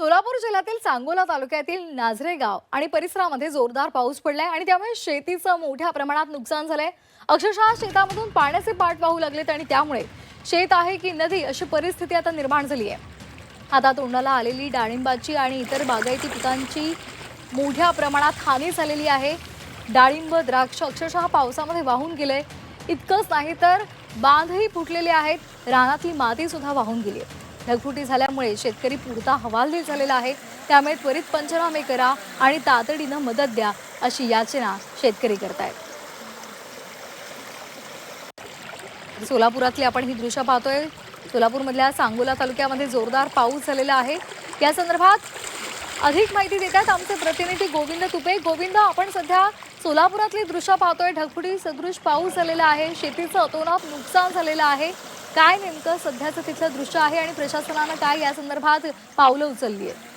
सोलापूर जिल्ह्यातील सांगोला तालुक्यातील नाझरे गाव आणि परिसरामध्ये जोरदार पाऊस पडलाय आणि त्यामुळे शेतीचं मोठ्या प्रमाणात नुकसान झालंय. अक्षरशः शेतामधून पाण्याचे पाठ वाहू लागलेत आणि त्यामुळे शेत आहे की नदी अशी परिस्थिती आता निर्माण झाली आहे आता तोंडाला आलेली डाळिंबाची आणि इतर बागायती पिकांची मोठ्या प्रमाणात हानी झालेली आहे. डाळिंब द्राक्ष अक्षरशः पावसामध्ये वाहून गेले इतकंच नाही तर बांधही फुटलेले आहेत. रानातली माती सुद्धा वाहून गेली आहे ढगफुटी झाल्यामुळे शेतकरी पुरता हवालदिल झालेला आहे. त्यामुळे त्वरित पंचनामे करा आणि तातडीनं मदत द्या अशी याचना शेतकरी करतायत. सोलापुरातली आपण ही दृश्य पाहतोय. सोलापूरमधल्या सांगोला तालुक्यामध्ये जोरदार पाऊस झालेला आहे. या संदर्भात अधिक माहिती देत आहेत आमचे प्रतिनिधी गोविंद तुपे. गोविंद आपण सध्या सोलापुरातली दृश्य पाहतोय. ढगफुटी सदृश पाऊस झालेला आहे. शेतीचं अतोनात नुकसान झालेलं आहे. काय नेमकं सध्याचं तिथलं दृश्य आहे आणि प्रशासनानं काय या संदर्भात पावलं उचलली आहेत?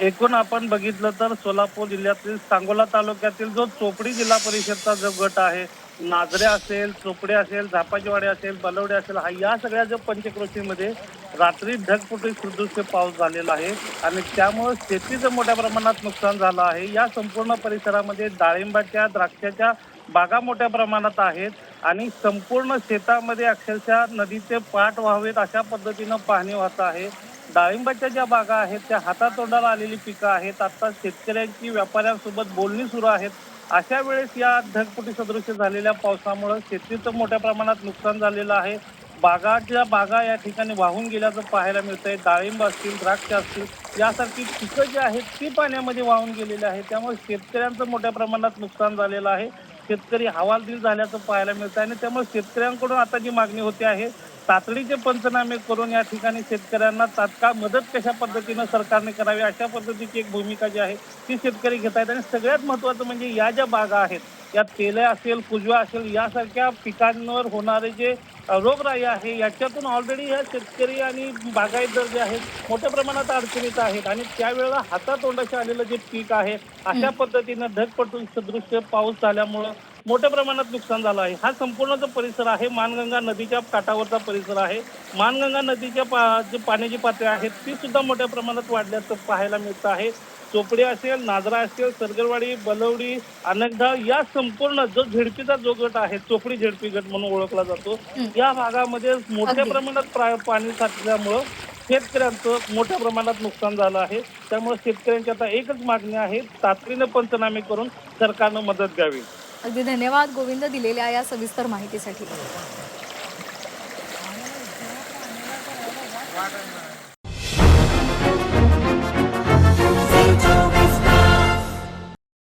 एकूण आपण बघितलं तर सोलापूर जिल्ह्यातील सांगोला तालुक्यातील जो चोपडी जिल्हा परिषदचा जो गट आहे नाजरे असेल चोपडे असेल झापाजीवाडी असेल बलवडे असेल हा या सगळ्या जो पंचक्रोशीमध्ये रात्री ढगफुटी सदृश्य पाऊस झालेला आहे आणि त्यामुळे शेतीचं मोठ्या प्रमाणात नुकसान झालं आहे. या संपूर्ण परिसरामध्ये डाळिंबाच्या द्राक्षाच्या बागा मोठ्या प्रमाणात आहेत आणि संपूर्ण शेतामध्ये अक्षरशः नदीचे पाठ व्हावेत अशा पद्धतीनं पाहणी होत आहे. डाळिंबाच्या ज्या बागा आहेत त्या हातातोंडाला आलेली पिकं आहेत. आता शेतकऱ्यांची व्यापाऱ्यांसोबत बोलणी सुरू आहेत. अशा वेळेस या ढगपुटी सदृश्य झालेल्या पावसामुळे शेतीचं मोठ्या प्रमाणात नुकसान झालेलं आहे. बागाच्या बागा या ठिकाणी वाहून गेल्याचं पाहायला मिळतंय. डाळिंब असतील द्राक्ष असतील यासारखी पिकं जी आहेत ती पाण्यामध्ये वाहून गेलेली आहे त्यामुळे शेतकऱ्यांचं मोठ्या प्रमाणात नुकसान झालेलं आहे. शेतकरी हवालदिल झाल्याचं पाहायला मिळतं आणि त्यामुळे शेतकऱ्यांकडून आता जी मागणी होते आहे तातडीचे पंचनामे करून या ठिकाणी शेतकऱ्यांना तात्काळ मदत कशा पद्धतीनं सरकारने करावी अशा पद्धतीची एक भूमिका जी आहे ती शेतकरी घेत आहेत. आणि सगळ्यात महत्त्वाचं म्हणजे या ज्या बागा आहेत या तेले असेल कुजवा असेल यासारख्या पिकांवर होणारे जे रोगराई आहे याच्यातून ऑलरेडी या शेतकरी आणि बागायतदार जे आहेत मोठ्या प्रमाणात अडचणीत आहेत. आणि त्यावेळेला हातातोंडाशी आलेलं जे पीक आहे अशा पद्धतीनं ढगपटून सदृश्य पाऊस झाल्यामुळं मोठ्या प्रमाणात नुकसान झालं आहे. हा संपूर्ण जो परिसर आहे. मानगंगा नदीच्या काठावरचा परिसर आहे. मानगंगा नदीच्या पा जी पाण्याची पातळी आहे ती सुद्धा मोठ्या प्रमाणात वाढल्याचं पाहायला मिळतं आहे. चोपडी असेल नाजरा असेल सरगरवाडी बलवडी अनेकदा या संपूर्ण जो झेडपीचा जो गट आहे चोपडी झेडपी गट म्हणून ओळखला जातो या भागामध्ये मोठ्या. प्रमाणात प्रा- पाणी साचल्यामुळं शेतकऱ्यांचं मोठ्या प्रमाणात नुकसान झालं आहे. त्यामुळे शेतकऱ्यांची आता एकच मागणी आहे तातडीनं पंचनामे करून सरकारनं मदत द्यावी अगदी धन्यवाद गोविंद दिलेल्या या सविस्तर माहितीसाठी.